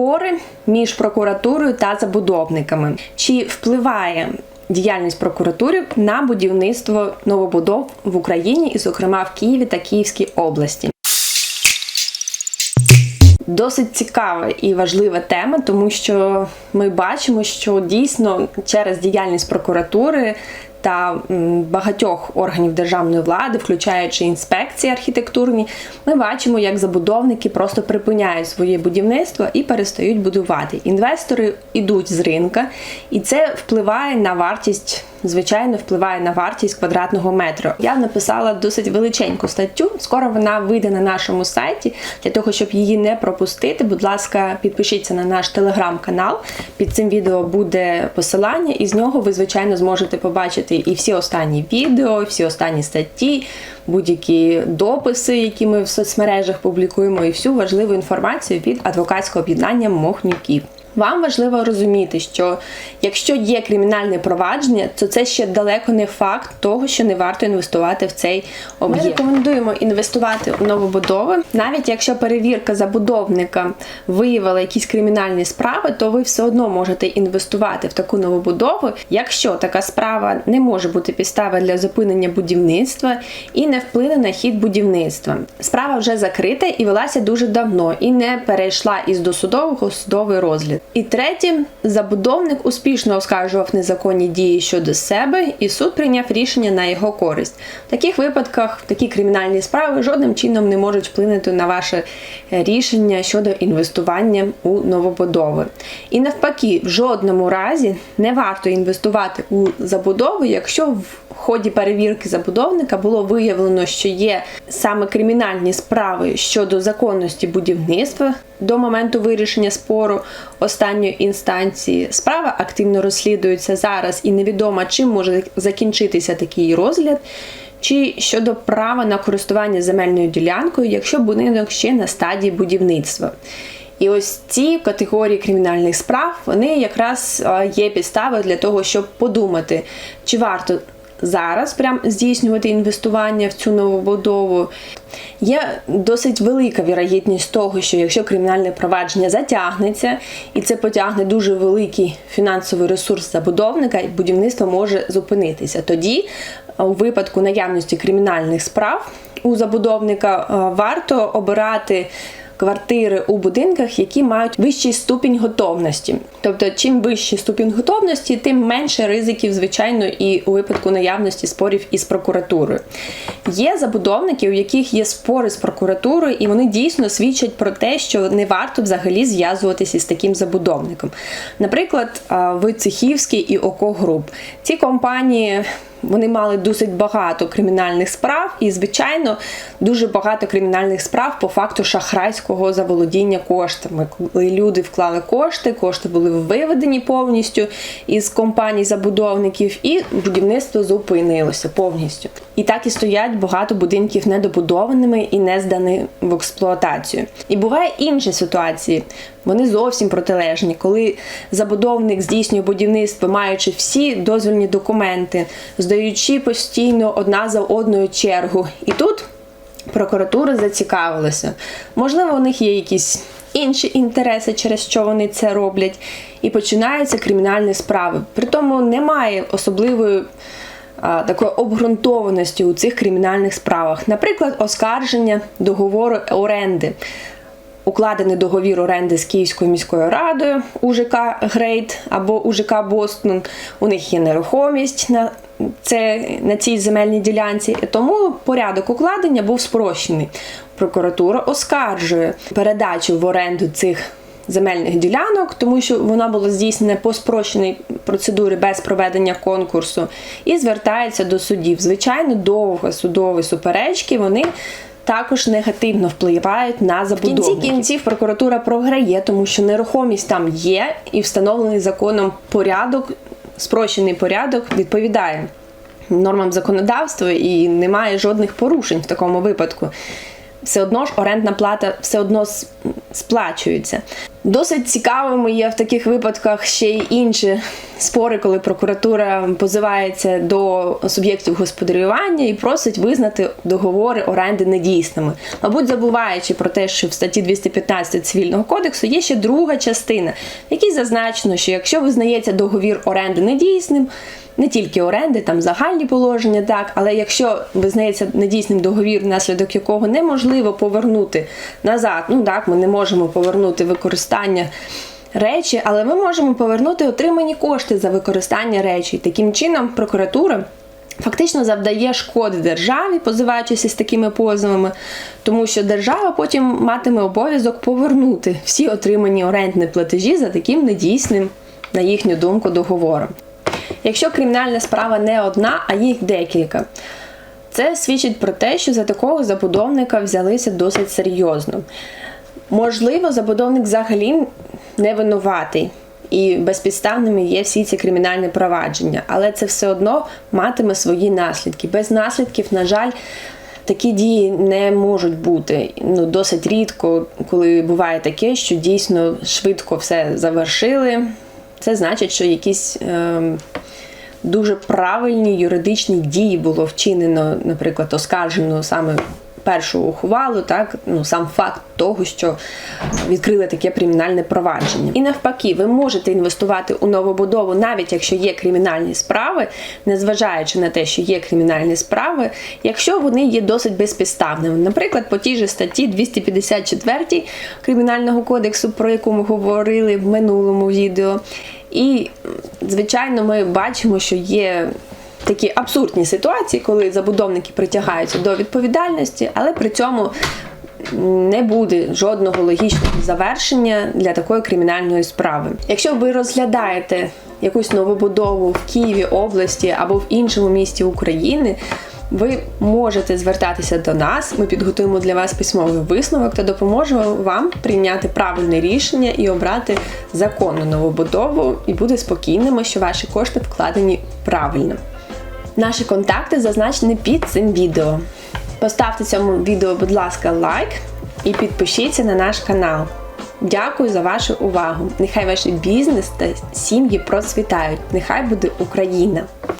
спори між прокуратурою та забудовниками. Чи впливає діяльність прокуратури на будівництво новобудов в Україні, і, зокрема, в Києві та Київській області? Досить цікава і важлива тема, тому що ми бачимо, що дійсно через діяльність прокуратури та багатьох органів державної влади, включаючи інспекції архітектурні, ми бачимо, як забудовники просто припиняють своє будівництво і перестають будувати. Інвестори йдуть з ринка, і це впливає на вартість. Звичайно, впливає на вартість квадратного метру. Я написала досить величеньку статтю. Скоро вона вийде на нашому сайті. Для того, щоб її не пропустити, будь ласка, підпишіться на наш телеграм-канал. Під цим відео буде посилання, і з нього ви, звичайно, зможете побачити і всі останні відео, і всі останні статті, будь-які дописи, які ми в соцмережах публікуємо, і всю важливу інформацію від адвокатського об'єднання Мохнюків. Вам важливо розуміти, що якщо є кримінальне провадження, то це ще далеко не факт того, що не варто інвестувати в цей об'єкт. Ми рекомендуємо інвестувати у новобудови. Навіть якщо перевірка забудовника виявила якісь кримінальні справи, то ви все одно можете інвестувати в таку новобудову, якщо така справа не може бути підстава для зупинення будівництва і не вплине на хід будівництва. Справа вже закрита і велася дуже давно, і не перейшла із досудового судовий розгляд. І третє, забудовник успішно оскаржував незаконні дії щодо себе, і суд прийняв рішення на його користь. В таких випадках такі кримінальні справи жодним чином не можуть вплинути на ваше рішення щодо інвестування у новобудови. І навпаки, в жодному разі не варто інвестувати у забудову, якщо в ході перевірки забудовника було виявлено, що є саме кримінальні справи щодо законності будівництва до моменту вирішення спору останньої інстанції. Справа активно розслідується зараз і невідомо, чим може закінчитися такий розгляд. Чи щодо права на користування земельною ділянкою, якщо будинок ще на стадії будівництва. І ось ці категорії кримінальних справ вони якраз є підставою для того, щоб подумати, чи варто зараз прям здійснювати інвестування в цю новобудову. Є досить велика вірогідність того, що якщо кримінальне провадження затягнеться, і це потягне дуже великий фінансовий ресурс забудовника, будівництво може зупинитися. Тоді, у випадку наявності кримінальних справ у забудовника варто обирати квартири у будинках, які мають вищий ступінь готовності. Тобто, чим вищий ступінь готовності, тим менше ризиків, звичайно, і у випадку наявності спорів із прокуратурою. Є забудовники, у яких є спори з прокуратурою, і вони дійсно свідчать про те, що не варто взагалі зв'язуватися з таким забудовником. Наприклад, Вицехівський і Око Груп. Ці компанії вони мали досить багато кримінальних справ, і, звичайно, дуже багато кримінальних справ по факту шахрайського заволодіння коштами. Коли люди вклали кошти, кошти були виведені повністю із компаній забудовників, і будівництво зупинилося повністю. І так і стоять багато будинків недобудованими і не здані в експлуатацію. І буває інші ситуації. Вони зовсім протилежні, коли забудовник здійснює будівництво, маючи всі дозвільні документи, здаючи постійно одна за одною чергу. І тут прокуратура зацікавилася. Можливо, у них є якісь інші інтереси, через що вони це роблять, і починаються кримінальні справи. При тому немає особливої. Такої обґрунтованості у цих кримінальних справах, наприклад, оскарження договору оренди укладений договір оренди з Київською міською радою УЖК Грейт або УЖК Бостон. У них є нерухомість на це на цій земельній ділянці. Тому порядок укладення був спрощений. Прокуратура оскаржує передачу в оренду цих. Земельних ділянок, тому що вона була здійснена по спрощеній процедурі без проведення конкурсу, і звертається до судів. Звичайно, довго судові суперечки вони також негативно впливають на забудову. В кінці кінців прокуратура програє, тому що нерухомість там є, і встановлений законом порядок, спрощений порядок відповідає нормам законодавства і немає жодних порушень в такому випадку. все одно ж орендна плата все одно сплачується. Досить цікавими є в таких випадках ще й інші спори, коли прокуратура позивається до суб'єктів господарювання і просить визнати договори оренди недійсними. Мабуть, забуваючи про те, що в статті 215 цивільного кодексу є ще друга частина, в якій зазначено, що якщо визнається договір оренди недійсним, не тільки оренди, там загальні положення, так, але якщо визнається недійсним договір, внаслідок якого неможливо повернути назад, ну так, ми не можемо повернути використання речі, але ми можемо повернути отримані кошти за використання речі. Таким чином, прокуратура. Фактично завдає шкоди державі, позиваючись із такими позовами, тому що держава потім матиме обов'язок повернути всі отримані орендні платежі за таким недійсним, на їхню думку, договором. Якщо кримінальна справа не одна, а їх декілька, це свідчить про те, що за такого забудовника взялися досить серйозно. Можливо, забудовник взагалі не винуватий. І безпідставними є всі ці кримінальні провадження, але це все одно матиме свої наслідки. Без наслідків, на жаль, такі дії не можуть бути. Ну, досить рідко, коли буває таке, що дійсно швидко все завершили. Це значить, що якісь ем, дуже правильні юридичні дії було вчинено, наприклад, оскаржено саме першу ухвалу, так ну сам факт того, що відкрили таке кримінальне провадження. І навпаки, ви можете інвестувати у новобудову, навіть якщо є кримінальні справи, незважаючи на те, що є кримінальні справи, якщо вони є досить безпідставними. Наприклад, по тій же статті 254 Кримінального кодексу, про яку ми говорили в минулому відео. І, звичайно, ми бачимо, що є такі абсурдні ситуації, коли забудовники притягаються до відповідальності, але при цьому не буде жодного логічного завершення для такої кримінальної справи. Якщо ви розглядаєте якусь новобудову в Києві, області або в іншому місті України. Ви можете звертатися до нас, ми підготуємо для вас письмовий висновок та допоможемо вам прийняти правильне рішення і обрати законну новобудову, і бути спокійними, що ваші кошти вкладені правильно. Наші контакти зазначені під цим відео. Поставте цьому відео, будь ласка, лайк і підпишіться на наш канал. Дякую за вашу увагу. Нехай ваш бізнес та сім'ї процвітають. Нехай буде Україна!